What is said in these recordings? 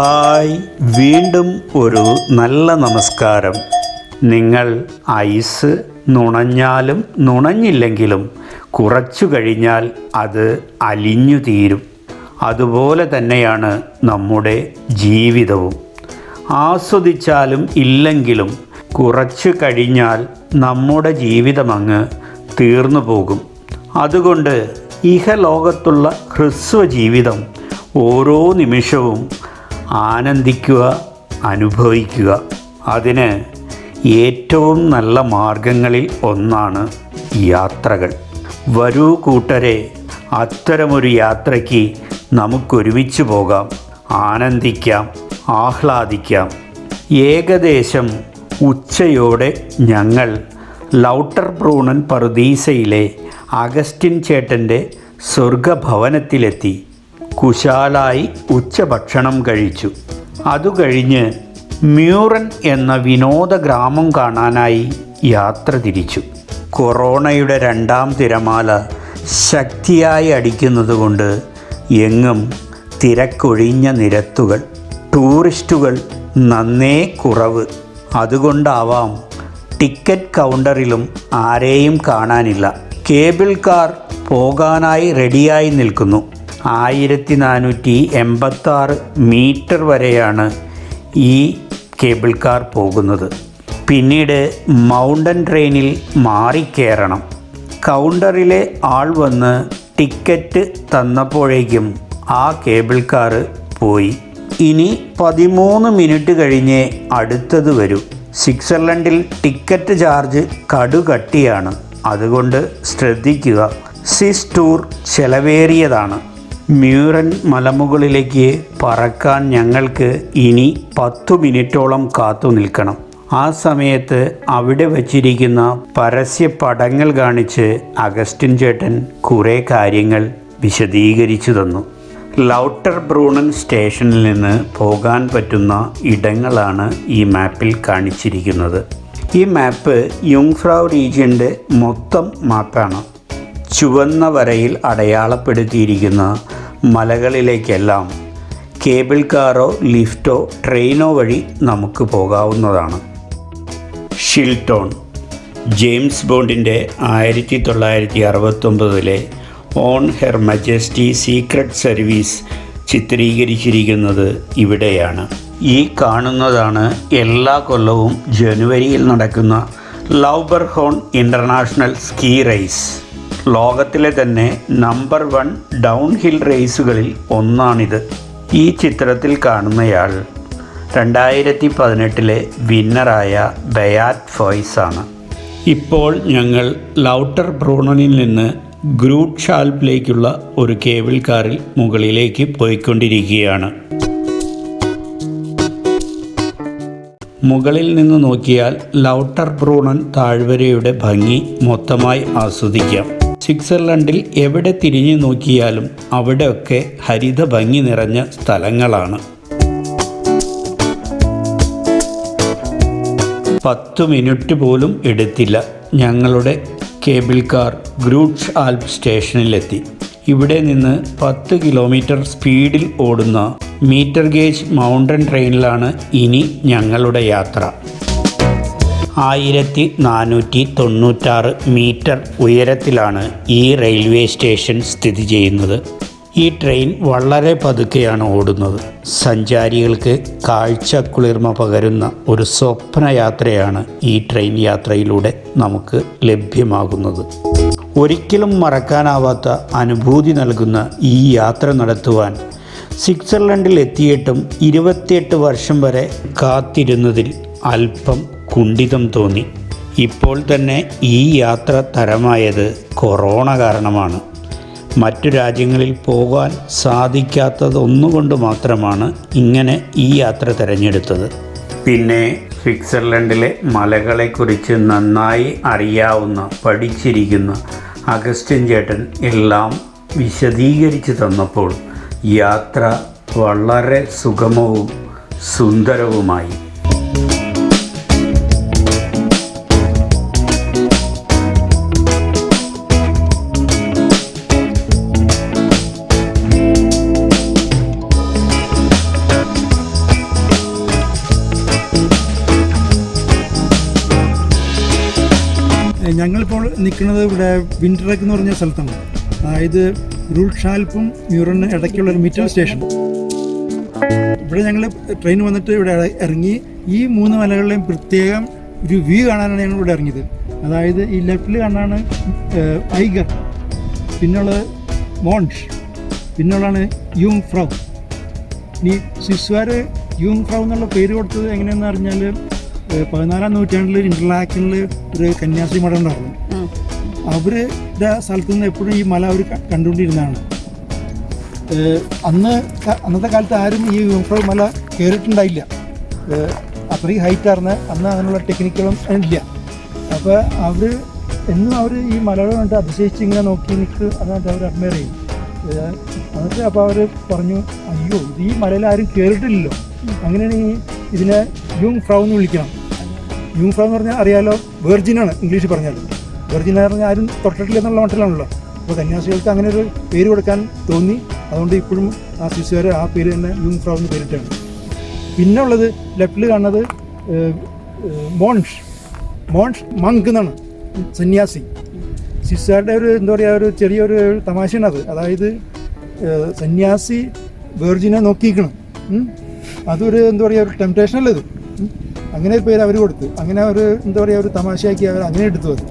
Hi. വീണ്ടും ഒരു നല്ല നമസ്കാരം. നിങ്ങൾ ഐസ് നുണഞ്ഞാലും നുണഞ്ഞില്ലെങ്കിലും കുറച്ചു കഴിഞ്ഞാൽ അത് അലിഞ്ഞു തീരും. അതുപോലെ തന്നെയാണ് നമ്മുടെ ജീവിതവും. ആസ്വദിച്ചാലും ഇല്ലെങ്കിലും കുറച്ചു കഴിഞ്ഞാൽ നമ്മുടെ ജീവിതമങ്ങ് തീർന്നു പോകും. അതുകൊണ്ട് ഇഹലോകത്തുള്ള ഹ്രസ്വ ജീവിതം ഓരോ നിമിഷവും ആനന്ദിക്കുക അനുഭവിക്കുക. അതിന് ഏറ്റവും നല്ല മാർഗങ്ങളിൽ ഒന്നാണ് യാത്രകൾ. വരൂ കൂട്ടരെ അത്തരമൊരു യാത്രയ്ക്ക് നമുക്കൊരുമിച്ച് പോകാം ആനന്ദിക്കാം ആഹ്ലാദിക്കാം. ഏകദേശം ഉച്ചയോടെ ഞങ്ങൾ ലൗട്ടർ ബ്രൂണൻ പറുദീസയിലെ അഗസ്റ്റിൻ ചേട്ടന്റെ സ്വർഗഭവനത്തിലെത്തി. കുശാലായി ഉച്ചഭക്ഷണം കഴിച്ചു. അതുകഴിഞ്ഞ് മ്യൂറൻ എന്ന വിനോദ ഗ്രാമം കാണാനായി യാത്ര തിരിച്ചു. കൊറോണയുടെ രണ്ടാം തിരമാല ശക്തിയായി അടിക്കുന്നതുകൊണ്ട് എങ്ങും തിരക്കൊഴിഞ്ഞ നിരത്തുകൾ ടൂറിസ്റ്റുകൾ നന്നേ കുറവ്. അതുകൊണ്ടാവാം ടിക്കറ്റ് കൗണ്ടറിലും ആരെയും കാണാനില്ല. കേബിൾ കാർ പോകാനായി റെഡിയായി നിൽക്കുന്നു. ആയിരത്തി നാനൂറ്റി എൺപത്താറ് മീറ്റർ വരെയാണ് ഈ കേബിൾ കാർ പോകുന്നത്. പിന്നീട് മൗണ്ടൻ ട്രെയിനിൽ മാറിക്കേറണം. കൗണ്ടറിലെ ആൾ വന്ന് ടിക്കറ്റ് തന്നപ്പോഴേക്കും ആ കേബിൾ കാർ പോയി. ഇനി പതിമൂന്ന് മിനിറ്റ് കഴിഞ്ഞേ അടുത്തത് വരൂ. സ്വിറ്റ്സർലൻഡിൽ ടിക്കറ്റ് ചാർജ് കടുകട്ടിയാണ്. അതുകൊണ്ട് ശ്രദ്ധിക്കുക സിസ് ടൂർ ചെലവേറിയതാണ്. മ്യൂറൻ മലമുകളിലേക്ക് പറക്കാൻ ഞങ്ങൾക്ക് ഇനി പത്തു മിനിറ്റോളം കാത്തു നിൽക്കണം. ആ സമയത്ത് അവിടെ വച്ചിരിക്കുന്ന പരസ്യ പടങ്ങൾ കാണിച്ച് അഗസ്റ്റിൻ ചേട്ടൻ കുറേ കാര്യങ്ങൾ വിശദീകരിച്ചു തന്നു. ലൗട്ടർ ബ്രൂണൻ സ്റ്റേഷനിൽ നിന്ന് പോകാൻ പറ്റുന്ന ഇടങ്ങളാണ് ഈ മാപ്പിൽ കാണിച്ചിരിക്കുന്നത്. ഈ മാപ്പ് യുങ്ഫ്രാവ് റീജിയന്റെ മൊത്തം മാപ്പാണ്. ചുവന്ന വരയിൽ അടയാളപ്പെടുത്തിയിരിക്കുന്ന മലകളിലേക്കെല്ലാം കേബിൾ കാറോ ലിഫ്റ്റോ ട്രെയിനോ വഴി നമുക്ക് പോകാവുന്നതാണ്. ഷിൽട്ടോൺ ജെയിംസ് ബോണ്ടിന്റെ ആയിരത്തി തൊള്ളായിരത്തി അറുപത്തൊമ്പതിലെ on her majesty secret service ചിത്രീകരിച്ചിരിക്കുന്നത് ഇവിടെയാണ്. ഈ കാണുന്നതാണ് എല്ലാ കൊല്ലവും ജനുവരിയിൽ നടക്കുന്ന ലൗബർഹോൺ ഇന്റർനാഷണൽ സ്കീ റേസ്. ലോകത്തിലെ തന്നെ നമ്പർ വൺ ഡൗൺ ഹിൽ റേസുകളിൽ ഒന്നാണിത്. ഈ ചിത്രത്തിൽ കാണുന്നയാൾ രണ്ടായിരത്തി പതിനെട്ടിലെ വിന്നറായ ബയാറ്റ് ഫോയ്സ് ആണ്. ഇപ്പോൾ ഞങ്ങൾ ലൗട്ടർ ബ്രൂണനിൽ നിന്ന് ഗ്രൂട്ട് ഷാൽപ്പിലേക്കുള്ള ഒരു കേബിൾ കാറിൽ മുകളിലേക്ക് പോയിക്കൊണ്ടിരിക്കുകയാണ്. മുകളിൽ നിന്ന് നോക്കിയാൽ ലൗട്ടർ ബ്രൂണൻ താഴ്വരയുടെ ഭംഗി മൊത്തമായി ആസ്വദിക്കാം. സ്വിറ്റ്സർലൻഡിൽ എവിടെ തിരിഞ്ഞു നോക്കിയാലും അവിടെയൊക്കെ ഹരിത ഭംഗി നിറഞ്ഞ സ്ഥലങ്ങളാണ്. പത്ത് മിനിറ്റ് പോലും എടുത്തില്ല ഞങ്ങളുടെ കേബിൾ കാർ ഗ്രൂട്ട്സ് ആൽപ് സ്റ്റേഷനിലെത്തി. ഇവിടെ നിന്ന് പത്ത് കിലോമീറ്റർ സ്പീഡിൽ ഓടുന്ന മീറ്റർ ഗേജ് മൗണ്ടൻ ട്രെയിനിലാണ് ഇനി ഞങ്ങളുടെ യാത്ര. ആയിരത്തി നാനൂറ്റി തൊണ്ണൂറ്റാറ് മീറ്റർ ഉയരത്തിലാണ് ഈ റെയിൽവേ സ്റ്റേഷൻ സ്ഥിതി ചെയ്യുന്നത്. ഈ ട്രെയിൻ വളരെ പതുക്കെയാണ് ഓടുന്നത്. സഞ്ചാരികൾക്ക് കാഴ്ച കുളിർമ പകരുന്ന ഒരു സ്വപ്ന യാത്രയാണ് ഈ ട്രെയിൻ യാത്രയിലൂടെ നമുക്ക് ലഭ്യമാകുന്നത്. ഒരിക്കലും മറക്കാനാവാത്ത അനുഭൂതി നൽകുന്ന ഈ യാത്ര നടത്തുവാൻ സ്വിറ്റ്സർലൻഡിൽ എത്തിയിട്ടും ഇരുപത്തിയെട്ട് വർഷം വരെ കാത്തിരുന്നതിൽ അല്പം കുണ്ഠിതം തോന്നി. ഇപ്പോൾ തന്നെ ഈ യാത്ര തരമായത് കൊറോണ കാരണമാണ്. മറ്റു രാജ്യങ്ങളിൽ പോകാൻ സാധിക്കാത്തതൊന്നുകൊണ്ട് മാത്രമാണ് ഇങ്ങനെ ഈ യാത്ര തിരഞ്ഞെടുത്തത്. പിന്നെ സ്വിറ്റ്സർലൻഡിലെ മലകളെക്കുറിച്ച് നന്നായി അറിയാവുന്ന പഠിച്ചിരിക്കുന്ന അഗസ്റ്റിൻ ചേട്ടൻ എല്ലാം വിശദീകരിച്ച് തന്നപ്പോൾ യാത്ര വളരെ സുഗമവും സുന്ദരവുമായി. ഞങ്ങളിപ്പോൾ നിൽക്കുന്നത് ഇവിടെ വിൻട്രക്ക് എന്ന് പറഞ്ഞ സ്ഥലത്താണ്. അതായത് റൂൾഷാൽപ്പും മ്യൂറിന് ഇടയ്ക്കുള്ള ഒരു മിറ്റൽ സ്റ്റേഷൻ ഇവിടെ ഞങ്ങൾ ട്രെയിൻ വന്നിട്ട് ഇവിടെ ഇറങ്ങി ഈ മൂന്ന് മലകളിലെയും പ്രത്യേകം ഒരു വ്യൂ കാണാനാണ് ഞങ്ങൾ ഇവിടെ ഇറങ്ങിയത്. അതായത് ഈ ലെഫ്റ്റിൽ കാണാനാണ് ഏഹ്, ഐഗർ പിന്നുള്ളത് മോൺഷ് പിന്നുള്ളതാണ് യൂങ് ഫ്രൗ ഇനി സ്വിസ്സുകാർ യൂങ് ഫ്രൗ എന്നുള്ള പേര് കൊടുത്തത് എങ്ങനെയാണെന്ന് പറഞ്ഞാൽ ഏഹ്, പതിനാലാം നൂറ്റാണ്ടിൽ ഇന്റർലാക്കിനിൽ ഒരു കന്യാസ്ത്രീ മഠം ഉണ്ടായിരുന്നു. അവരുടെ സ്ഥലത്ത് നിന്ന് എപ്പോഴും ഈ മല അവർ കണ്ടുകൊണ്ടിരുന്നതാണ്. അന്ന് അന്നത്തെ കാലത്ത് ആരും ഈ യൂംഫ്രോ മല കയറിയിട്ടുണ്ടായില്ല അത്രയും ഹൈറ്റ് ആർന്ന് അന്ന് അങ്ങനെയുള്ള ടെക്നിക്കുകളും ഇല്ല. അപ്പോൾ അവർ എന്നും അവർ ഈ മലകൾ കണ്ട് അതിശയിച്ച് ഇങ്ങനെ നോക്കി നിൽക്ക് അതായത് അവർ അഡ്മയർ ചെയ്യും എന്നിട്ട് അപ്പോൾ അവർ പറഞ്ഞു അയ്യോ ഇത് ഈ മലയിൽ ആരും കയറിയിട്ടില്ലല്ലോ അങ്ങനെയാണെങ്കിൽ ഇതിനെ യൂങ് ഫ്രൗ എന്ന് വിളിക്കണം. യൂങ് ഫ്രൗ എന്ന് പറഞ്ഞാൽ അറിയാലോ വെർജിനാണ് ഇംഗ്ലീഷിൽ പറഞ്ഞാൽ. വെർജിൻ എന്ന് പറഞ്ഞാൽ ആരും തൊട്ടിട്ടില്ല എന്നുള്ള മട്ടിലാണല്ലോ. അപ്പോൾ കന്യാസികൾക്ക് അങ്ങനെ ഒരു പേര് കൊടുക്കാൻ തോന്നി. അതുകൊണ്ട് ഇപ്പോഴും ആ ശിശുകാർ ആ പേര് തന്നെ യൂങ് ഫ്രൗ എന്ന് പേരിട്ടാണ്. പിന്നെ ഉള്ളത് ലെഫ്റ്റിൽ കാണുന്നത് മോൺഷ്. മോൺഷ് മങ്ക് എന്നാണ് സന്യാസി. ശിശുകാരുടെ ഒരു എന്താ പറയുക ഒരു ചെറിയൊരു തമാശയാണ് അത്. അതായത് സന്യാസി വെർജിനെ നോക്കിയിരിക്കണം. അതൊരു എന്താ പറയുക ഒരു അല്ലേ ഇത്. അങ്ങനെ പേര് അവർ കൊടുത്തു അങ്ങനെ അവർ എന്താ പറയുക ഒരു തമാശയാക്കി അവർ അങ്ങനെ എടുത്തു അത്.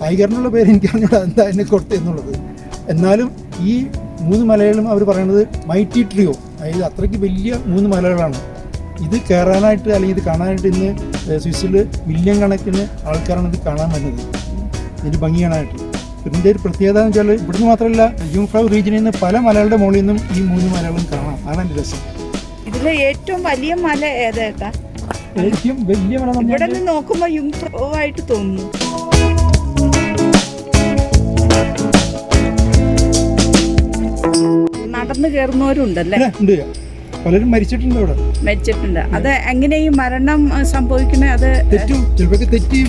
ടൈഗറിനുള്ള പേര് എനിക്ക് എന്താ എന്നെ കൊടുത്തെന്നുള്ളത് എന്നാലും ഈ മൂന്ന് മലകളും അവർ പറയുന്നത് മൈറ്റി ട്രിയോ അതായത് അത്രയ്ക്ക് വലിയ മൂന്ന് മലകളാണ് ഇത് കയറാനായിട്ട് അല്ലെങ്കിൽ ഇത് കാണാനായിട്ട് ഇന്ന് സ്വിസ്സിൽ മില്യൺ കണക്കിന് ആൾക്കാരാണ് ഇത് കാണാൻ വരുന്നത്. ഇതിന്റെ ഭംഗി കാണാനായിട്ട് ഇതിന്റെ ഒരു പ്രത്യേകത എന്ന് വെച്ചാൽ ഇവിടുന്ന് മാത്രമല്ല യൂംഫ്രൗ റീജിയനിൽ നിന്ന് പല മലകളുടെ മുകളിൽ നിന്നും ഈ മൂന്ന് മലകളും കാണാം. അതാണ് എന്റെ രസം. ഇതിലെ ഏറ്റവും വലിയ മല ഏതേട്ടാ ഏറ്റവും വലിയ മല ഇവിടെ നിന്ന് നോക്കുമ്പോ യുംഫ്രോവായിട്ട് തോന്നുന്നു. നടന്നു കയറുന്നവരുണ്ടല്ലേ ഉണ്ട്. പലരും മരിച്ചിട്ടുണ്ട് ഇവിടെ. മരിച്ചിട്ടുണ്ട്. അത് എങ്ങനെ ഈ മരണം സംഭവിക്കണേ അത് തെറ്റും. ചിലപ്പോൾ തെറ്റി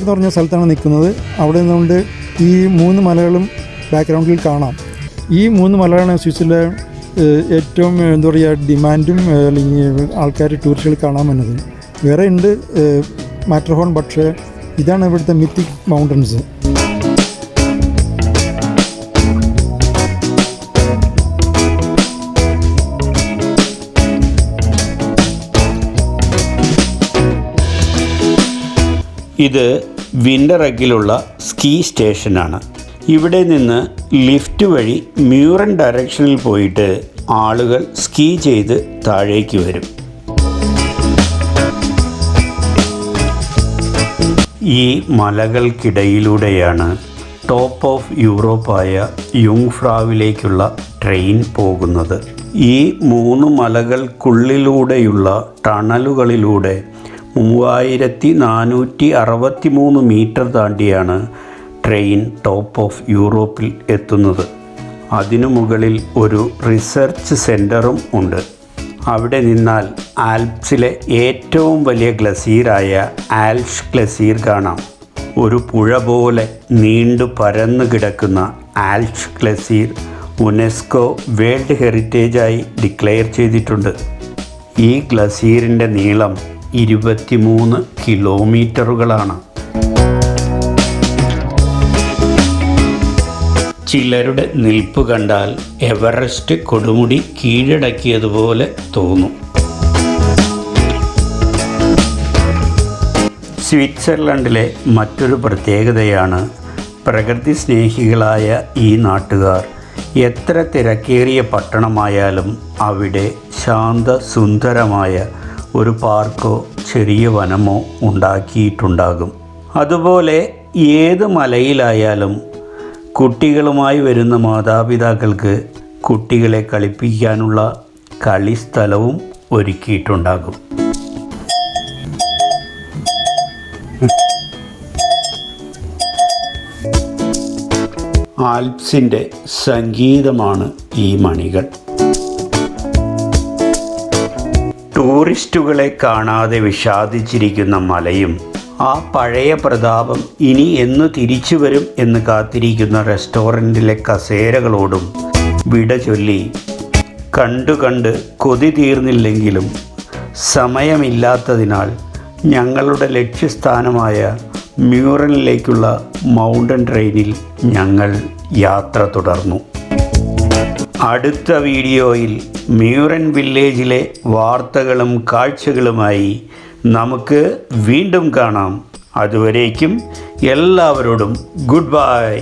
എന്ന് പറഞ്ഞ സ്ഥലത്താണ് നിൽക്കുന്നത്. അവിടെ നിന്നുകൊണ്ട് ഈ മൂന്ന് മലകളും ബാക്ക്ഗ്രൗണ്ടിൽ കാണാം. ഈ മൂന്ന് മലകളാണ് സ്വിസിലെ ഏറ്റവും എന്താ പറയുക ഡിമാൻഡും അല്ലെങ്കിൽ ആൾക്കാർ ടൂറിസ്റ്റുകൾ കാണാൻ വന്നത് വേറെ ഉണ്ട് മാറ്റർഹോൺ പക്ഷേ ഇതാണ് ഇവിടുത്തെ മിത്തിക് മൗണ്ടൻസ് ഇത് വിന്ററക്കിലുള്ള സ്കീ സ്റ്റേഷനാണ്. ഇവിടെ നിന്ന് ലിഫ്റ്റ് വഴി മ്യൂറൻ ഡയറക്ഷനിൽ പോയിട്ട് ആളുകൾ സ്കീ ചെയ്ത് താഴേക്ക് വരും. ഈ മലകൾക്കിടയിലൂടെയാണ് ടോപ്പ് ഓഫ് യൂറോപ്പായ യുങ്ഫ്രാവിലേക്കുള്ള ട്രെയിൻ പോകുന്നത്. ഈ മൂന്ന് മലകൾക്കുള്ളിലൂടെയുള്ള ടണലുകളിലൂടെ മൂവായിരത്തി നാനൂറ്റി അറുപത്തി മൂന്ന് മീറ്റർ താണ്ടിയാണ് ട്രെയിൻ ടോപ്പ് ഓഫ് യൂറോപ്പിൽ എത്തുന്നത്. അതിനു മുകളിൽ ഒരു റിസർച്ച് സെന്ററും ഉണ്ട്. അവിടെ നിന്നാൽ ആൽപ്സിലെ ഏറ്റവും വലിയ ഗ്ലസീറായ ആൽഷ് ഗ്ലസീർ കാണാം. ഒരു പുഴ പോലെ നീണ്ടു പരന്നു കിടക്കുന്ന ആൽഷ് ഗ്ലസീർ യുനെസ്കോ വേൾഡ് ഹെറിറ്റേജായി ഡിക്ലെയർ ചെയ്തിട്ടുണ്ട്. ഈ ഗ്ലസീറിന്റെ നീളം ഇരുപത്തിമൂന്ന് കിലോമീറ്ററുകളാണ്. ചിലരുടെ നിൽപ്പ് കണ്ടാൽ എവറസ്റ്റ് കൊടുമുടി കീഴടക്കിയതുപോലെ തോന്നും. സ്വിറ്റ്സർലൻഡിലെ മറ്റൊരു പ്രത്യേകതയാണ് പ്രകൃതി സ്നേഹികളായ ഈ നാട്ടുകാർ. എത്ര തിരക്കേറിയ പട്ടണമായാലും അവിടെ ശാന്ത സുന്ദരമായ ഒരു പാർക്കോ ചെറിയ വനമോ ഉണ്ടാക്കിയിട്ടുണ്ടാകും. അതുപോലെ ഏത് മലയിലായാലും കുട്ടികളുമായി വരുന്ന മാതാപിതാക്കൾക്ക് കുട്ടികളെ കളിപ്പിക്കാനുള്ള കളിസ്ഥലവും ഒരുക്കിയിട്ടുണ്ടാകും. ആൽപ്സിന്റെ സംഗീതമാണ് ഈ മണികൾ. ടൂറിസ്റ്റുകളെ കാണാതെ വിഷാദിച്ചിരിക്കുന്ന മലയും ആ പഴയ പ്രതാപം ഇനി എന്ന് തിരിച്ചു വരും എന്ന് കാത്തിരിക്കുന്ന റെസ്റ്റോറന്റിലെ കസേരകളോടും വിട ചൊല്ലി കണ്ടു കണ്ട് കൊതി തീർന്നില്ലെങ്കിലും സമയമില്ലാത്തതിനാൽ ഞങ്ങളുടെ ലക്ഷ്യസ്ഥാനമായ മ്യൂറനിലേക്കുള്ള മൗണ്ടൻ ട്രെയിനിൽ ഞങ്ങൾ യാത്ര തുടർന്നു. അടുത്ത വീഡിയോയിൽ മ്യൂറൻ വില്ലേജിലെ വാർത്തകളും കാഴ്ചകളുമായി നമുക്ക് വീണ്ടും കാണാം. അതുവരേക്കും എല്ലാവരോടും ഗുഡ് ബൈ.